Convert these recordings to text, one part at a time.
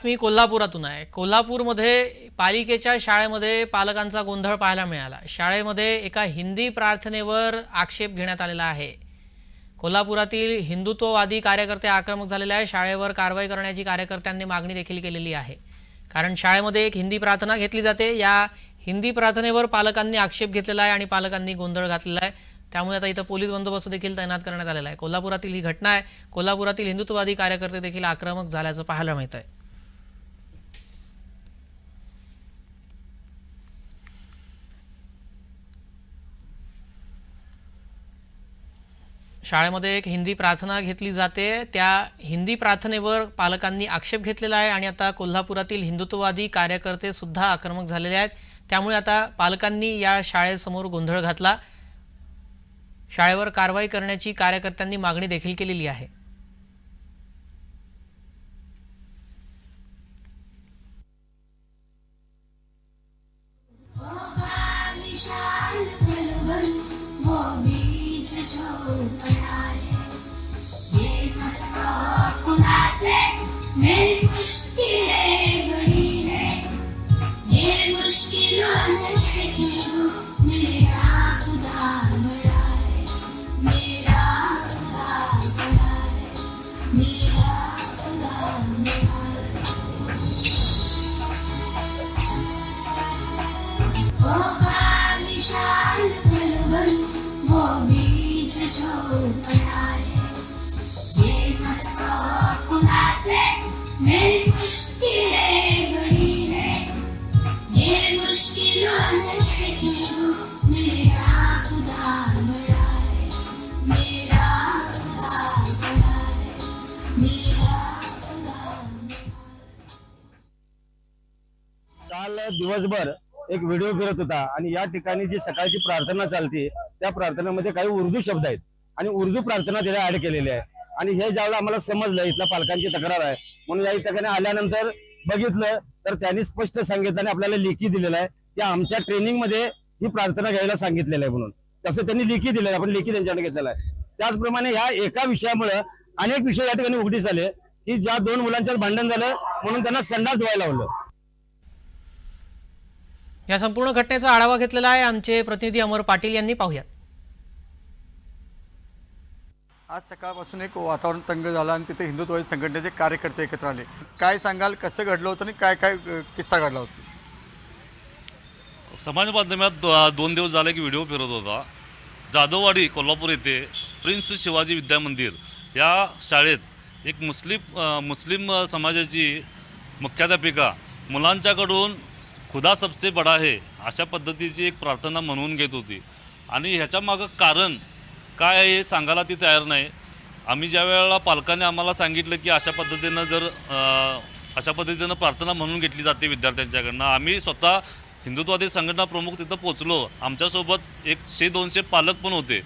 बातमी कोल्हापुरातून आहे. कोल्हापूरमध्ये पालिकेच्या शाळेमध्ये पालकांचा गोंधळ पाहायला मिळाला. शाळेमध्ये एका हिंदी प्रार्थनेवर आक्षेप घेण्यात आलेला आहे. कोल्हापुरातील हिंदुत्ववादी कार्यकर्ते आक्रमक झालेले आहे. शाळेवर कारवाई करण्याची कार्यकर्त्यांनी मागणी देखील केलेली आहे. कारण शाळेमध्ये एक हिंदी प्रार्थना घेतली जाते. या हिंदी प्रार्थनेवर पालकांनी आक्षेप घेतलेला आहे आणि पालकांनी गोंधळ घातलेला आहे. त्यामुळे आता इथं पोलीस बंदोबस्त देखील तैनात करण्यात आलेला आहे. कोल्हापुरातील ही घटना आहे. कोल्हापुरातील हिंदुत्ववादी कार्यकर्ते देखील आक्रमक झाल्याचं पाहायला मिळत आहे शाळेमध्ये एक हिंदी प्रार्थना घेतली जाते. त्या हिंदी प्रार्थनेवर पालकांनी आक्षेप घेतलेला आहे आणि आता कोल्हापुरातील हिंदुत्ववादी कार्यकर्ते सुद्धा आक्रमक झालेले आहेत. त्यामुळे आता पालकांनी या शाळेसमोर गोंधळ घातला. शाळेवर कारवाई करण्याची कार्यकर्त्यांनी मागणी देखील केलेली आहे. विशाल Thank you. काल दिवसभर एक व्हिडिओ फिरत होता आणि या ठिकाणी जी सकाळची प्रार्थना चालते त्या प्रार्थनेमध्ये काही उर्दू शब्द आहेत आणि उर्दू प्रार्थना तिला ऍड केलेली आहे. आणि हे ज्यावेळेला आम्हाला समजलं इथल्या पालकांची तक्रार आहे म्हणून या ठिकाणी आल्यानंतर बघितलं तर त्यांनी स्पष्ट सांगितलं आणि आपल्याला लेखी दिलेलं आहे की आमच्या ट्रेनिंगमध्ये ही प्रार्थना घ्यायला सांगितलेलं आहे म्हणून. तसं त्यांनी लेखी दिलेलं आहे आपण लेखी त्यांच्याकडे घेतलेला आहे. त्याचप्रमाणे ह्या एका विषयामुळे अनेक विषय या ठिकाणी उघडीस आले की ज्या दोन मुलांच्यात भांडण झालं म्हणून त्यांना संडास धुवायला लावलं. या संपूर्ण घटनेचा आढावा घेतलेला आहे आमचे प्रतिनिधी अमर पाटील यांनी. पाहूयात. आज सकाळपासून एक वातावरण तंग झालं आणि तिथे हिंदुत्ववादी संघटनेचे कार्यकर्ते एकत्र आले. काय सांगाल कसं घडलं होतं आणि काय काय किस्सा घडला होता? समाज माध्यमात दो- दोन दिवस झाले की व्हिडिओ फिरत होता. जाधववाडी कोल्हापूर येथे प्रिन्स शिवाजी विद्या मंदिर या शाळेत एक मुस्लिम मुस्लिम समाजाची मुख्याध्यापिका मुलांच्याकडून खुदा सबसे बडा आहे अशा पद्धतीची एक प्रार्थना म्हणून घेत होती. आणि ह्याच्या मागं कारण काय आहे हे सांगायला ती तयार नाही. आम्ही ज्या वेळेला पालकाने आम्हाला सांगितलं की अशा पद्धतीनं जर अशा पद्धतीनं प्रार्थना म्हणून घेतली जाते विद्यार्थ्यांच्याकडनं आम्ही स्वतः हिंदुत्वादी संघटना प्रमुख तिथं पोचलो. आमच्यासोबत एकशे दोनशे पालक पण होते.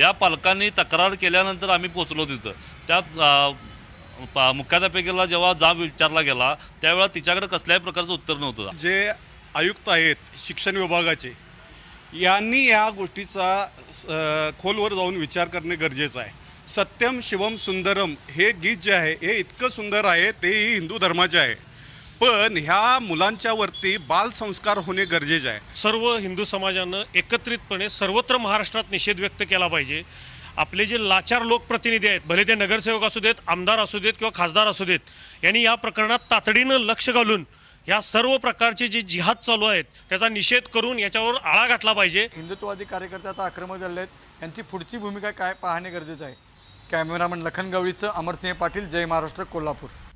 या पालकांनी तक्रार केल्यानंतर आम्ही पोचलो तिथं. त्या पा- मुख्याध्यापिकेला जेव्हा जाब विचारला गेला त्यावेळेला तिच्याकडे कसल्याही प्रकारचं उत्तर नव्हतं. जे आयुक्त आहेत शिक्षण विभागाचे यांनी या गोष्टीचा खोलवर जाऊन विचार करणे गरजेचं आहे. सत्यम शिवम सुंदरम हे गीत जे आहे हे इतकं सुंदर आहे तेही हिंदू धर्माचे आहे. पण ह्या मुलांच्यावरती बालसंस्कार होणे गरजेचे आहे. सर्व हिंदू समाजानं एकत्रितपणे सर्वत्र महाराष्ट्रात निषेध व्यक्त केला पाहिजे. आपले जे लाचार लोकप्रतिनिधी आहेत भले ते नगरसेवक असू देत आमदार असू देत किंवा खासदार असू देत यांनी या प्रकरणात तातडीनं लक्ष घालून या सर्व प्रकारचे जे जिहाद चालू आहेत त्याचा निषेध करून याच्यावर आळा घातला पाहिजे. हिंदुत्ववादी कार्यकर्ते आता आक्रमक झाले आहेत. यांची पुढची भूमिका काय पाहणे गरजेचं आहे? कॅमेरामन लखन गवळीचं अमरसिंह पाटील जय महाराष्ट्र कोल्हापूर.